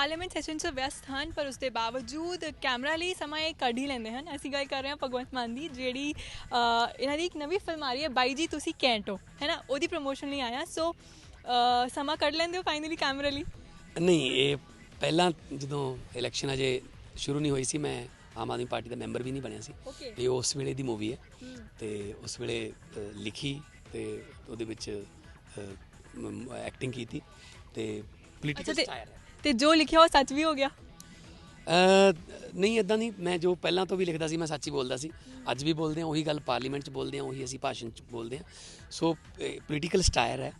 Parliament session 'ਚ ਵਿਅਸਤ ਹਨ ਪਰ ਉਸ ਦੇ ਬਾਵਜੂਦ ਕੈਮਰਾ ਲਈ ਸਮਾਂ ਇਹ ਕੱਢ ਹੀ ਲੈਂਦੇ ਹਨ। ਅਸੀਂ ਗੱਲ ਕਰ ਰਹੇ ਹਾਂ ਭਗਵੰਤ ਮਾਨ ਦੀ ਜਿਹੜੀ ਇਹਨਾਂ ਦੀ ਇੱਕ ਨਵੀਂ ਫਿਲਮ ਆ ਰਹੀ ਹੈ ਬਾਈ ਜੀ ਤੁਸੀਂ ਕੈਂਟੋ ਹੈ ਨਾ ਉਹਦੀ ਪ੍ਰੋਮੋਸ਼ਨ ਲਈ ਆਇਆ ਸੋ ਸਮਾਂ ਕੱਢ ਲੈਂਦੇ ਹੋ ਫਾਈਨਲੀ ਕੈਮਰਾ ਲਈ? ਨਹੀਂ ਇਹ ਪਹਿਲਾਂ ਜਦੋਂ ਇਲੈਕਸ਼ਨ ਅਜੇ ਸ਼ੁਰੂ ਨਹੀਂ ਹੋਈ ਸੀ ਮੈਂ ਆਮ ਆਦਮੀ ਪਾਰਟੀ ਦਾ ਮੈਂਬਰ ਵੀ ਨਹੀਂ ਬਣਿਆ ਸੀ. ਇਹ ਉਸ ਵੇਲੇ ਦੀ ਮੂਵੀ ਹੈ। ਤੇ ਉਸ ਵੇਲੇ ਲਿਖੀ ਤੇ ਉਹਦੇ ਵਿੱਚ ਐਕਟਿੰਗ ਕੀਤੀ ਤੇ ਪੋਲੀਟੀਕਲ ਸਟਾਇਰ ਹੈ। ਤੇ ਜੋ ਲਿਖਿਆ ਉਹ ਸੱਚ ਵੀ ਹੋ ਗਿਆ? ਨਹੀਂ ਇਦਾਂ ਨਹੀਂ। ਮੈਂ ਜੋ ਪਹਿਲਾਂ ਤੋਂ ਵੀ ਲਿਖਦਾ ਸੀ, ਮੈਂ ਸੱਚ ਹੀ ਬੋਲਦਾ ਸੀ। ਅੱਜ ਵੀ ਬੋਲਦੇ ਹਾਂ, ਉਹੀ ਗੱਲ ਪਾਰਲੀਮੈਂਟ 'ਚ ਬੋਲਦੇ ਹਾਂ, ਉਹੀ ਅਸੀਂ ਭਾਸ਼ਣ 'ਚ ਬੋਲਦੇ ਹਾਂ। ਸੋ ਪੋਲੀਟੀਕਲ ਸਟਾਇਰ ਹੈ।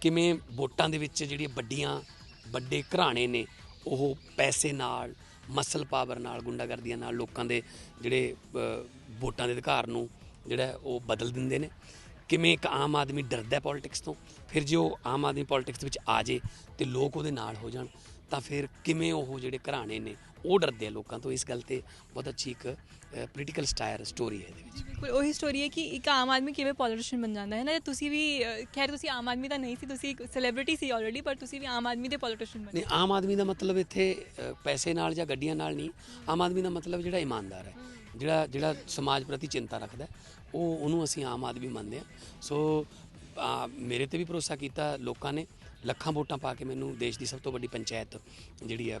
ਕਿਵੇਂ ਵੋਟਾਂ ਦੇ ਵਿੱਚ ਜਿਹੜੀਆਂ ਵੱਡੀਆਂ, ਵੱਡੇ ਘਰਾਣੇ ਨੇ, ਉਹ ਪੈਸੇ ਨਾਲ ਮਸਲ ਪਾਵਰ ਨਾਲ, ਗੁੰਡਾਗਰਦੀਆਂ ਨਾਲ ਲੋਕਾਂ ਦੇ ਜਿਹੜੇ ਵੋਟਾਂ ਦੇ ਅਧਿਕਾਰ ਨੂੰ ਜਿਹੜਾ ਉਹ ਬਦਲ ਦਿੰਦੇ ਨੇ। ਕਿਵੇਂ ਇੱਕ ਆਮ ਆਦਮੀ ਡਰਦਾ ਹੈ ਪੋਲਿਟਿਕਸ ਤੋਂ ਫਿਰ ਜੇ ਉਹ ਆਮ ਆਦਮੀ ਪੋਲਿਟਿਕਸ ਵਿੱਚ ਆ ਜੇ ਤੇ ਲੋਕ ਉਹਦੇ ਨਾਲ ਹੋ ਜਾਣ ਤਾਂ ਫਿਰ ਕਿਵੇਂ ਉਹ ਜਿਹੜੇ ਘਰਾਣੇ ਨੇ ਉਹ ਡਰਦੇ ਆ ਲੋਕਾਂ ਤੋਂ? ਇਸ ਗੱਲ ਤੇ ਬਹੁਤ ਅੱਛੀ ਇੱਕ ਪੋਲੀਟੀਕਲ ਸਟਾਇਰ ਸਟੋਰੀ ਹੈ ਇਹਦੇ ਵਿੱਚ। ਬਿਲਕੁਲ। ਉਹੀ ਸਟੋਰੀ ਹੈ ਕਿ ਇੱਕ ਆਮ ਆਦਮੀ ਕਿਵੇਂ ਪੋਲੀਟੀਸ਼ੀਅਨ ਬਣ ਜਾਂਦਾ ਹੈ ਨਾ? ਤੁਸੀਂ ਵੀ ਖੈਰ ਤੁਸੀਂ ਆਮ ਆਦਮੀ ਦਾ ਨਹੀਂ ਸੀ ਤੁਸੀਂ ਇੱਕ ਸੈਲੀਬ੍ਰਿਟੀ ਸੀ ਆਲਰੇਡੀ ਪਰ ਤੁਸੀਂ ਵੀ ਆਮ ਆਦਮੀ ਦੇ ਪੋਲੀਟੀਸ਼ੀਅਨ ਬਣੇ। ਨਹੀਂ ਆਮ ਆਦਮੀ ਦਾ ਮਤਲਬ ਇੱਥੇ ਪੈਸੇ ਨਾਲ ਜਾਂ ਗੱਡੀਆਂ ਨਾਲ ਨਹੀਂ। ਆਮ ਆਦਮੀ ਦਾ ਮਤਲਬ ਜਿਹੜਾ ਇਮਾਨਦਾਰ ਹੈ। ਜਿਹੜਾ ਜਿਹੜਾ ਸਮਾਜ ਪ੍ਰਤੀ ਚਿੰਤਾ ਰੱਖਦਾ ਉਹ ਉਹਨੂੰ ਅਸੀਂ ਆਮ ਆਦਮੀ ਮੰਨਦੇ ਹਾਂ। ਸੋ ਮੇਰੇ ਤੇ ਵੀ ਭਰੋਸਾ ਕੀਤਾ ਲੋਕਾਂ ਨੇ। ਲੱਖਾਂ ਵੋਟਾਂ ਪਾ ਕੇ ਮੈਨੂੰ ਦੇਸ਼ ਦੀ ਸਭ ਤੋਂ ਵੱਡੀ ਪੰਚਾਇਤ ਜਿਹੜੀ ਹੈ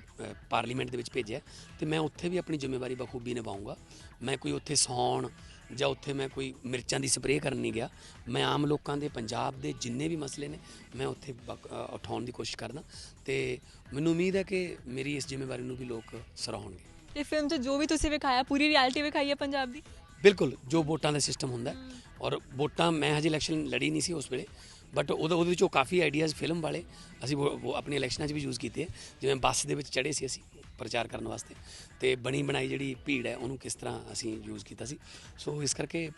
ਪਾਰਲੀਮੈਂਟ ਦੇ ਵਿੱਚ ਭੇਜਿਆ ਤੇ ਮੈਂ ਉੱਥੇ ਵੀ ਆਪਣੀ ਜ਼ਿੰਮੇਵਾਰੀ ਬਖੂਬੀ ਨਿਭਾਉਂਗਾ ਮੈਂ ਕੋਈ ਉੱਥੇ ਸੌਣ ਜਾਂ ਉੱਥੇ ਮੈਂ ਕੋਈ ਮਿਰਚਾਂ ਦੀ ਸਪਰੇਅ ਕਰਨ ਨਹੀਂ ਗਿਆ। ਮੈਂ ਆਮ ਲੋਕਾਂ ਦੇ, ਪੰਜਾਬ ਦੇ ਜਿੰਨੇ ਵੀ ਮਸਲੇ ਨੇ, ਮੈਂ ਉੱਥੇ ਬਕ- ਉਠਾਉਣ ਦੀ ਕੋਸ਼ਿਸ਼ ਕਰਦਾ। ਤੇ ਮੈਨੂੰ ਉਮੀਦ ਹੈ ਕਿ ਮੇਰੀ ਇਸ ਜ਼ਿੰਮੇਵਾਰੀ ਨੂੰ ਵੀ ਲੋਕ ਸਰਾਹਣਗੇ। ਤੇ ਫਿਲਮ 'ਚ ਜੋ ਵੀ ਤੁਸੀਂ ਵਿਖਾਇਆ ਪੂਰੀ ਰਿਐਲਿਟੀ ਵਿਖਾਈ ਹੈ ਪੰਜਾਬ ਦੀ? ਬਿਲਕੁਲ ਜੋ ਵੋਟਾਂ ਦਾ ਸਿਸਟਮ ਹੁੰਦਾ ਔਰ ਵੋਟਾਂ ਮੈਂ ਹਜੇ ਇਲੈਕਸ਼ਨ ਲੜੀ ਨਹੀਂ ਸੀ ਉਸ ਵੇਲੇ ਬਟ ਉਹਦੇ ਉਹਦੇ ਵਿੱਚੋਂ ਕਾਫੀ ਆਈਡੀਆਜ਼ ਫਿਲਮ ਵਾਲੇ ਅਸੀਂ ਉਹ ਉਹ ਆਪਣੀ ਇਲੈਕਸ਼ਨਾਂ 'ਚ ਵੀ ਯੂਜ਼ ਕੀਤੇ ਹੈ। ਜਿਵੇਂ ਬੱਸ ਦੇ ਵਿੱਚ ਚੜੇ ਸੀ ਅਸੀਂ ਪ੍ਰਚਾਰ ਕਰਨ ਵਾਸਤੇ ਤੇ ਬਣੀ ਬਣਾਈ ਜਿਹੜੀ ਭੀੜ ਹੈ ਉਹਨੂੰ ਕਿਸ ਤਰ੍ਹਾਂ ਅਸੀਂ ਯੂਜ਼ ਕੀਤਾ ਸੀ। ਸੋ ਇਸ ਕਰਕੇ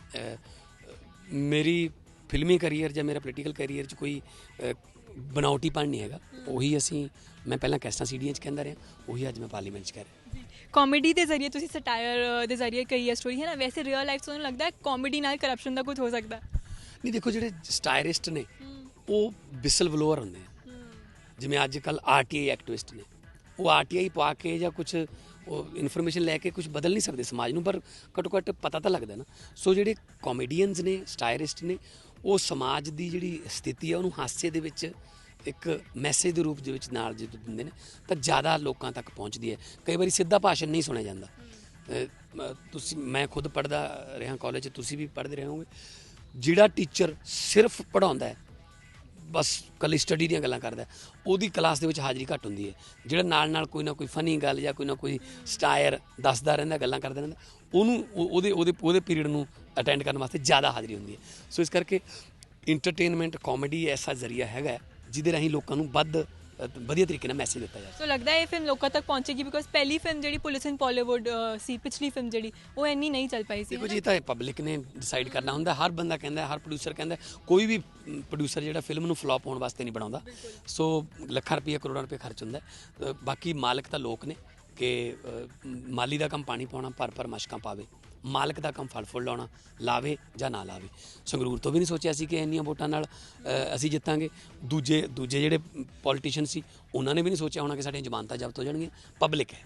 ਮੇਰੀ ਫਿਲਮੀ ਕੈਰੀਅਰ ਜਾਂ ਮੇਰਾ ਪੋਲੀਟੀਕਲ ਕੈਰੀਅਰ 'ਚ ਕੋਈ ਅ, ਬਣਾਉਟੀਪਣ ਨਹੀਂ ਹੈਗਾ। ਉਹੀ ਅਸੀਂ ਮੈਂ ਪਹਿਲਾਂ ਕੈਸਟਾਂ ਸੀਡੀਆਂ 'ਚ ਕਹਿੰਦਾ ਰਿਹਾ ਉਹੀ ਅੱਜ ਮੈਂ ਪਾਰਲੀਮੈਂਟ 'ਚ ਕਹਿ ਰਿਹਾ। ਕਾਮੇਡੀ ਦੇ ਜ਼ਰੀਏ ਤੁਸੀਂ ਸਟਾਇਰ ਦੇ ਜ਼ਰੀਏ ਕਹੀ ਹੈ ਸਟੋਰੀ ਹੈ ਨਾ ਵੈਸੇ ਰੀਅਲ ਲਾਈਫ ਤੁਹਾਨੂੰ ਲੱਗਦਾ ਹੈ ਕਾਮੇਡੀ ਨਾਲ ਕਰਪਸ਼ਨ ਦਾ ਕੁਝ ਹੋ ਸਕਦਾ? ਨਹੀਂ ਦੇਖੋ ਜਿਹੜੇ ਸਟਾਇਰਿਸਟ ਨੇ ਉਹ ਵਿਸਲ ਬਲੋਅਰ ਹੁੰਦੇ ਆ। ਜਿਵੇਂ ਅੱਜ ਕੱਲ ਆਰਟੀਆਈ ਐਕਟਿਵਿਸਟ ਨੇ। ਉਹ ਆਰਟੀਆਈ ਪਾ ਕੇ ਜਾਂ ਕੁਝ ਉਹ ਇਨਫੋਰਮੇਸ਼ਨ ਲੈ ਕੇ ਕੁਝ ਬਦਲ ਨਹੀਂ ਸਕਦੇ ਸਮਾਜ ਨੂੰ ਪਰ ਘੱਟੋ ਘੱਟ ਪਤਾ ਤਾਂ ਲੱਗਦਾ ਨਾ। ਸੋ ਜਿਹੜੇ ਕਾਮੇਡੀਅਨਸ ਨੇ ਸਟਾਇਰਿਸਟ ਨੇ ਉਹ ਸਮਾਜ ਦੀ ਜਿਹੜੀ ਸਥਿਤੀ ਹੈ ਉਹਨੂੰ ਹਾਸੇ ਦੇ ਵਿੱਚ ਇੱਕ ਮੈਸੇਜ ਦੇ ਰੂਪ ਦੇ ਵਿੱਚ ਨਾਲ ਜਦੋਂ ਦਿੰਦੇ ਨੇ, ਤਾਂ ਜ਼ਿਆਦਾ ਲੋਕਾਂ ਤੱਕ ਪਹੁੰਚਦੀ ਹੈ। ਕਈ ਵਾਰੀ ਸਿੱਧਾ ਭਾਸ਼ਣ ਨਹੀਂ ਸੁਣਿਆ ਜਾਂਦਾ। ਤੁਸੀਂ, ਮੈਂ ਖੁਦ ਪੜਦਾ ਰਿਹਾ ਕਾਲਜ 'ਚ ਤੁਸੀਂ ਵੀ ਪੜ੍ਹਦੇ ਰਹੇ ਹੋਵੋਗੇ ਜਿਹੜਾ ਟੀਚਰ ਸਿਰਫ ਪੜਾਉਂਦਾ ਹੈ, ਬਸ ਕੱਲੀ ਸਟੱਡੀ ਦੀਆਂ ਗੱਲਾਂ ਕਰਦਾ ਉਹਦੀ ਕਲਾਸ ਦੇ ਵਿੱਚ ਹਾਜ਼ਰੀ ਘੱਟ ਹੁੰਦੀ ਹੈ। ਜਿਹੜਾ ਨਾਲ ਨਾਲ ਕੋਈ ਨਾ ਕੋਈ ਫਨੀ ਗੱਲ ਜਾਂ ਕੋਈ ਨਾ ਕੋਈ ਸਟਾਇਰ ਦੱਸਦਾ ਰਹਿੰਦਾ, ਗੱਲਾਂ ਕਰਦਾ ਰਹਿੰਦਾ, ਉਹਨੂੰ, ਉਹ- ਉਹਦੇ ਉਹਦੇ ਉਹਦੇ ਪੀਰੀਅਡ ਨੂੰ ਅਟੈਂਡ ਕਰਨ ਵਾਸਤੇ ਜ਼ਿਆਦਾ ਹਾਜ਼ਰੀ ਹੁੰਦੀ ਹੈ। ਸੋ ਇਸ ਕਰਕੇ ਇੰਟਰਟੇਨਮੈਂਟ ਕਾਮੇਡੀ ਐਸਾ ਜ਼ਰੀਆ ਹੈਗਾ ਜਿਹਦੇ ਰਾਹੀਂ ਲੋਕਾਂ ਨੂੰ ਵੱਧ ਵਧੀਆ ਤਰੀਕੇ ਨਾਲ ਮੈਸੇਜ ਦਿੱਤਾ ਜਾ ਸਕਦਾ ਸੋ ਲੱਗਦਾ ਹੈ ਇਹ ਫਿਲਮ ਲੋਕਾਂ ਤੱਕ ਪਹੁੰਚੇਗੀ ਬਿਕੋਜ਼ ਪਹਿਲੀ ਫਿਲਮ ਜਿਹੜੀ ਪੁਲਿਸ ਇਨ ਬਾਲੀਵੁੱਡ ਸੀ ਪਿਛਲੀ ਫਿਲਮ ਜਿਹੜੀ ਉਹ ਇੰਨੀ ਨਹੀਂ ਚੱਲ ਪਾਈ ਸੀ ਦੇਖੋ ਜੀ ਇਹ ਤਾਂ ਪਬਲਿਕ ਨੇ ਡਿਸਾਈਡ ਕਰਨਾ ਹੁੰਦਾ। ਹਰ ਬੰਦਾ ਕਹਿੰਦਾ ਹਰ ਪ੍ਰੋਡਿਊਸਰ ਕਹਿੰਦਾ ਕੋਈ ਵੀ ਪ੍ਰੋਡਿਊਸਰ ਜਿਹੜਾ ਫਿਲਮ ਨੂੰ ਫਲॉप ਹੋਣ ਵਾਸਤੇ ਨਹੀਂ ਬਣਾਉਂਦਾ। ਸੋ ਲੱਖਾਂ ਰੁਪਏ ਕਰੋੜਾਂ ਰੁਪਏ ਖਰਚ ਹੁੰਦਾ ਬਾਕੀ ਮਾਲਕ ਤਾਂ ਲੋਕ ਨੇ ਕਿ ਮਾਲੀ ਦਾ ਕੰਮ ਪਾਣੀ ਪਾਉਣਾ ਪਰ ਪਰ ਮਸ਼ਕਾਂ ਪਾਵੇ। ਮਾਲਕ ਦਾ ਕੰਮ ਫਲ ਫੁੱਲ ਲਾਉਣਾ ਲਾਵੇ ਜਾਂ ਨਾ ਲਾਵੇ। ਸੰਗਰੂਰ ਤੋਂ ਵੀ ਨਹੀਂ ਸੋਚਿਆ ਸੀ ਕਿ ਇੰਨੀਆਂ ਵੋਟਾਂ ਨਾਲ ਅਸੀਂ ਜਿੱਤਾਂਗੇ। ਦੂਜੇ ਦੂਜੇ ਜਿਹੜੇ ਪੋਲੀਟੀਸ਼ੀਅਨ ਸੀ ਉਹਨਾਂ ਨੇ ਵੀ ਨਹੀਂ ਸੋਚਿਆ ਹੋਣਾ ਕਿ ਸਾਡੀਆਂ ਜ਼ਮਾਨਤਾਂ ਜ਼ਬਤ ਹੋ ਜਾਣਗੀਆਂ। ਪਬਲਿਕ ਹੈ।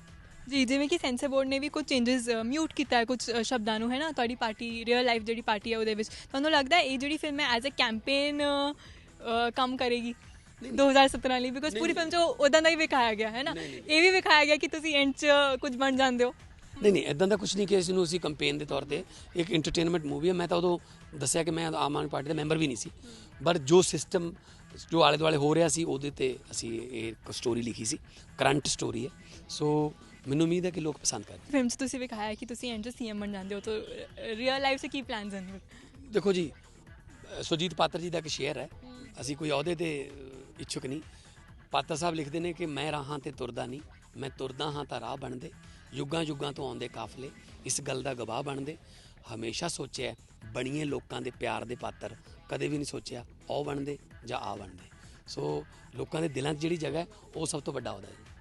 ਜੀ ਜਿਵੇਂ ਕਿ ਸੈਂਸਰ ਬੋਰਡ ਨੇ ਵੀ ਕੁਝ ਚੇਂजेस ਮਿਊਟ ਕੀਤਾ ਹੈ ਕੁਝ ਸ਼ਬਦਾਂ ਨੂੰ ਹੈ ਨਾ ਤੁਹਾਡੀ ਪਾਰਟੀ ਰੀਅਲ ਲਾਈਫ ਜਿਹੜੀ ਪਾਰਟੀ ਹੈ ਉਹਦੇ ਵਿੱਚ। ਤੁਹਾਨੂੰ ਲੱਗਦਾ ਇਹ ਜਿਹੜੀ ਫਿਲਮ ਹੈ ਐਜ਼ ਅ ਕੈਂਪੇਨ ਕੰਮ ਕਰੇਗੀ? 2017 ਲਈ ਬਿਕੋਜ਼ ਪੂਰੀ ਫਿਲਮ 'ਚ ਉਦਾਂ ਦਾ ਹੀ ਵਿਖਾਇਆ ਗਿਆ ਹੈ ਨਾ ਇਹ ਵੀ ਵਿਖਾਇਆ ਗਿਆ ਕਿ ਤੁਸੀਂ ਐਂਡ 'ਚ ਕੁਝ ਬਣ ਜਾਂਦੇ ਹੋ। ਨਹੀਂ ਨਹੀਂ ਇਦਾਂ ਦਾ ਕੁਝ ਨਹੀਂ ਕਿ ਇਸ ਨੂੰ ਅਸੀਂ ਕੰਪੇਨ ਦੇ ਤੌਰ ਤੇ ਇੱਕ ਐਂਟਰਟੇਨਮੈਂਟ ਮੂਵੀ ਹੈ ਮੈਂ ਤਾਂ ਉਦੋਂ ਦੱਸਿਆ ਕਿ ਮੈਂ ਆਮ ਆਦਮੀ ਪਾਰਟੀ ਦਾ ਮੈਂਬਰ ਵੀ ਨਹੀਂ ਸੀ। ਪਰ ਜੋ ਸਿਸਟਮ ਜੋ ਆਲੇ ਦੁਆਲੇ ਹੋ ਰਿਹਾ ਸੀ ਉਹਦੇ ਤੇ ਅਸੀਂ ਇਹ ਇੱਕ ਸਟੋਰੀ ਲਿਖੀ ਸੀ। ਕਰੰਟ ਸਟੋਰੀ ਹੈ। ਸੋ ਮੈਨੂੰ ਉਮੀਦ ਹੈ ਕਿ ਲੋਕ ਪਸੰਦ ਕਰਨਗੇ। ਫਿਲਮ 'ਚ ਤੁਸੀਂ ਵਿਖਾਇਆ ਕਿ ਤੁਸੀਂ ਐਂਡ ਸੀਐਮ ਬਣ ਜਾਂਦੇ ਹੋ ਤਾਂ ਰੀਅਲ ਲਾਈਫ 'ਚ ਕੀ ਪਲਾਨਸ ਹਨ ਦੇਖੋ ਜੀ ਅ, ਸੁਰਜੀਤ ਪਾਤਰ ਜੀ ਦਾ ਇੱਕ ਸ਼ੇਅਰ ਹੈ। ਅਸੀਂ ਕੋਈ ਅਹੁਦੇ ਤੇ ਇੱਛੁਕ ਨਹੀਂ। ਪਾਤਰ ਸਾਹਿਬ ਲਿਖਦੇ ਨੇ ਕਿ ਮੈਂ ਰਾਹਾਂ ਤੇ ਤੁਰਦਾ ਨਹੀਂ ਮੈਂ ਤੁਰਦਾ ਹਾਂ ਤਾਂ ਰਾਹ ਬਣਦੇ। ਯੁੱਗਾਂ ਯੁੱਗਾਂ ਤੋਂ ਆਉਂਦੇ ਕਾਫਲੇ ਇਸ ਗੱਲ ਦਾ ਗਵਾਹ ਬਣਦੇ। ਹਮੇਸ਼ਾ ਸੋਚਿਆ ਬਣੀਏ ਲੋਕਾਂ ਦੇ ਪਿਆਰ ਦੇ ਪਾਤਰ, ਕਦੇ ਵੀ ਨਹੀਂ ਸੋਚਿਆ ਉਹ ਬਣਦੇ ਜਾਂ ਆ ਬਣਦੇ। ਸੋ ਲੋਕਾਂ ਦੇ ਦਿਲਾਂ 'ਚ ਜਿਹੜੀ ਜਗ੍ਹਾ ਉਹ ਸਭ ਤੋਂ ਵੱਡਾ ਉਹਦਾ ਹੈ।